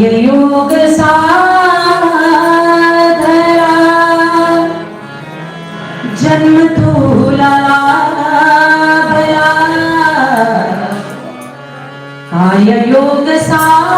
योग साधरा जन्म तू लाभला काय योग साधरा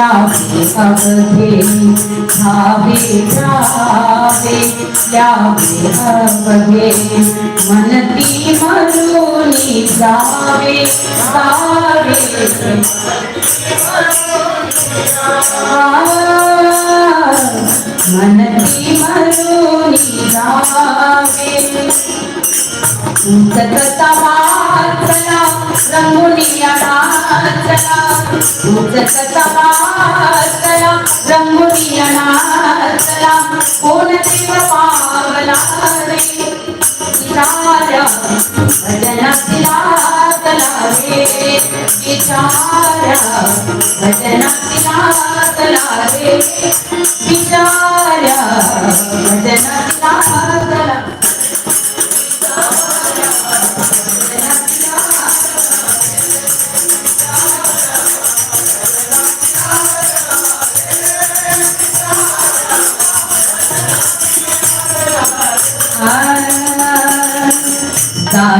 यावे अवधे हावे जावे यावे अवधे मनती मरुनी जावे जावे मनती मरुनी जावे उचकता वाचला रंगुनिया సతపాతల బ్రహ్మణీయనాతల పూర్ణదేవ పావలా రే విచార భజన తిలాతల రే విచార భజన తిలాతల రే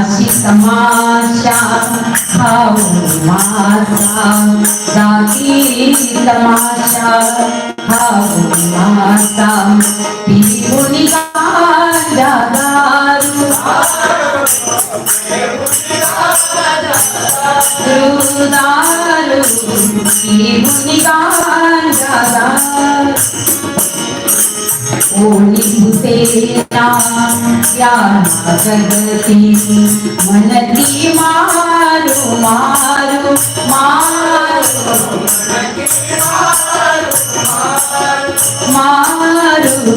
दाशी तमाशा खाऊ मासा दासी तमाशा खाऊ मासा पिऊनी गांजा दारू दारू पिऊनी गांजा दारू कोणी भूतेना या जगती मनती मारू मारू मारू मारू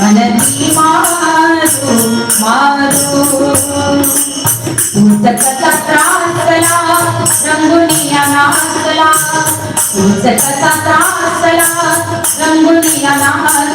मनती मारू मारू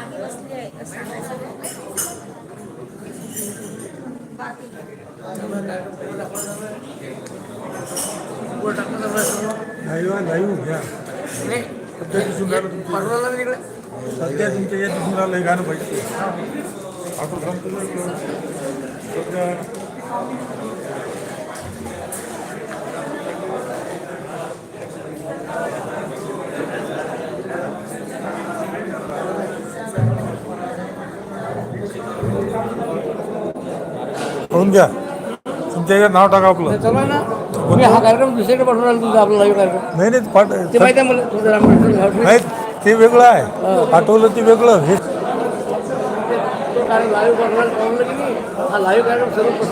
आम्ही बसले सध्या तुमच्या या दिसून राहिलं हे। गाणं पाहिजे आपण सध्या करून घ्या. तुमच्या नाव टाका आपलं. चला ना. तुम्ही हा कार्यक्रम दुसरीकडे पाठवून राहिला तुमचा आपला लाईव्ह कार्यक्रम. नाही नाही पाठ ते माहिती आहे मला. रामकृष्ण नाही ते वेगळं आहे. पाठवलं ते वेगळं. हे लाईव्ह पाठवायला हा लाईव्ह कार्यक्रम सर्व